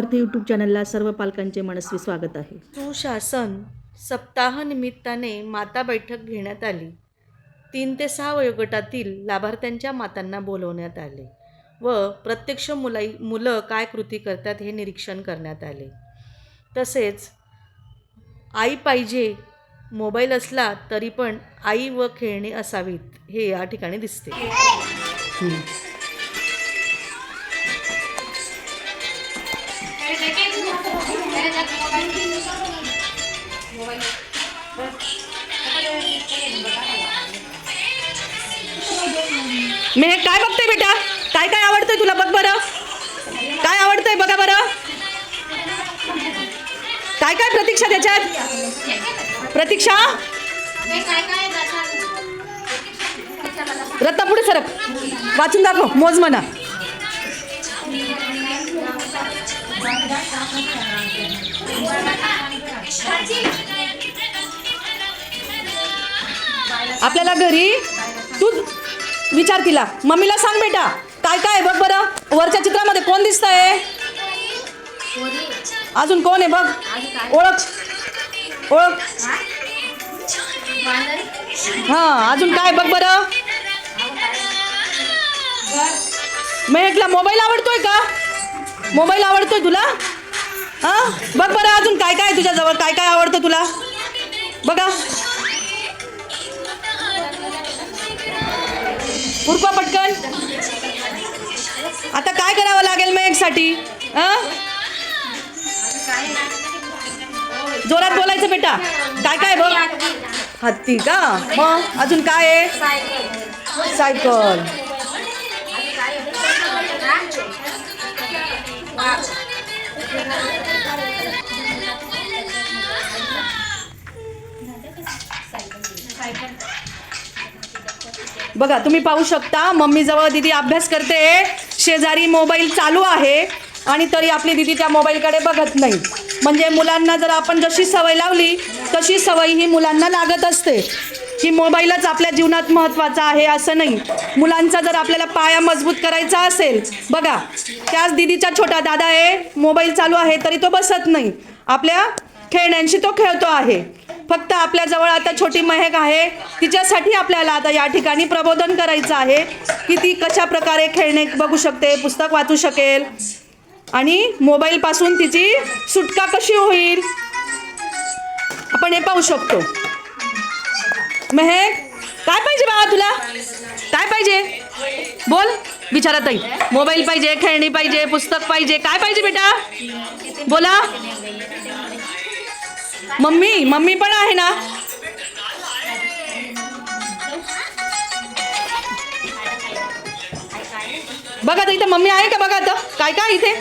अर्थ यूट्यूब चॅनलला सर्व पालकांचे मनस्वी स्वागत आहे. सुशासन सप्ताह निमित्ताने माता बैठक घेण्यात आली. तीन ते सहा वयोगटातील लाभार्थ्यांच्या मातांना बोलवण्यात आले व प्रत्यक्ष मुलाई मुलं काय कृती करतात हे निरीक्षण करण्यात आले. तसेच आई पाहिजे मोबाईल असला तरी पण आई व खेळणी असावीत हे या ठिकाणी दिसते. मी हे काय बघते बेटा? काय काय आवडतंय तुला बघ बरं. काय आवडतंय बघा बरं. काय काय प्रतीक्षा त्याच्यात? प्रतीक्षा? रत्ता पुढे सरक वाचून दाखव मोज म्हणा आपल्याला घरी तू विचार तिला. मम्मीला सांग बेटा. काय काय आहे बघ बरं. वरच्या चित्रामध्ये कोण दिसतंय? अजून कोण आहे बघ? ओळख. ओळख. हां अजून काय बघ बरं? मेहकला मोबाईल आवडतोय का? मोबाईल आवडतोय तुला? हा? बघ बरं अजून काय काय तुझ्याजवळ काय काय आवडतं तुला? बघा. उरपा पटकन. आता काय करावं लागेल मेघसाठी हा? जोरात बोलायचं बेटा. काय काय बघ? हत्ती का? मग अजून काय आहे? सायकल. बघा तुम्ही पाहू शकता मम्मीजवळ दिदी अभ्यास करते. शेजारी मोबाईल चालू आहे आणि तरी आपली दिदी त्या मोबाईलकडे बघत नाही. म्हणजे मुलांना जर आपण जशी सवय लावली तशी सवय ही मुलांना लागत असते. की मोबाईलच आपल्या जीवनात महत्त्वाचा आहे असं नाही. मुलांचा जर आपल्याला पाया मजबूत करायचा असेल बघा त्याच दिदीचा छोटा दादा आहे मोबाईल चालू आहे तरी तो बसत नाही. आपल्या खेळण्यांशी तो खेळतो आहे. फक्त आपल्याजवळ आता छोटी महक आहे. तिच्यासाठी आपल्याला आता या ठिकाणी प्रबोधन करायचं आहे की ती कशा प्रकारे खेळणे बघू शकते पुस्तक वाचू शकेल. आणि मोबाईलपासून तिची सुटका कशी होईल? आपण हे पाहू शकतो. महक काय पाहिजे बाबा तुला? काय पाहिजे? बोल विचारा ताई. मोबाईल पाहिजे खेळणी पाहिजे पुस्तक पाहिजे काय पाहिजे बेटा? बोला. मम्मी मम्मी पण आहे ना? बघा तर इथे मम्मी आहे का? बघा आता. काय काय इथे?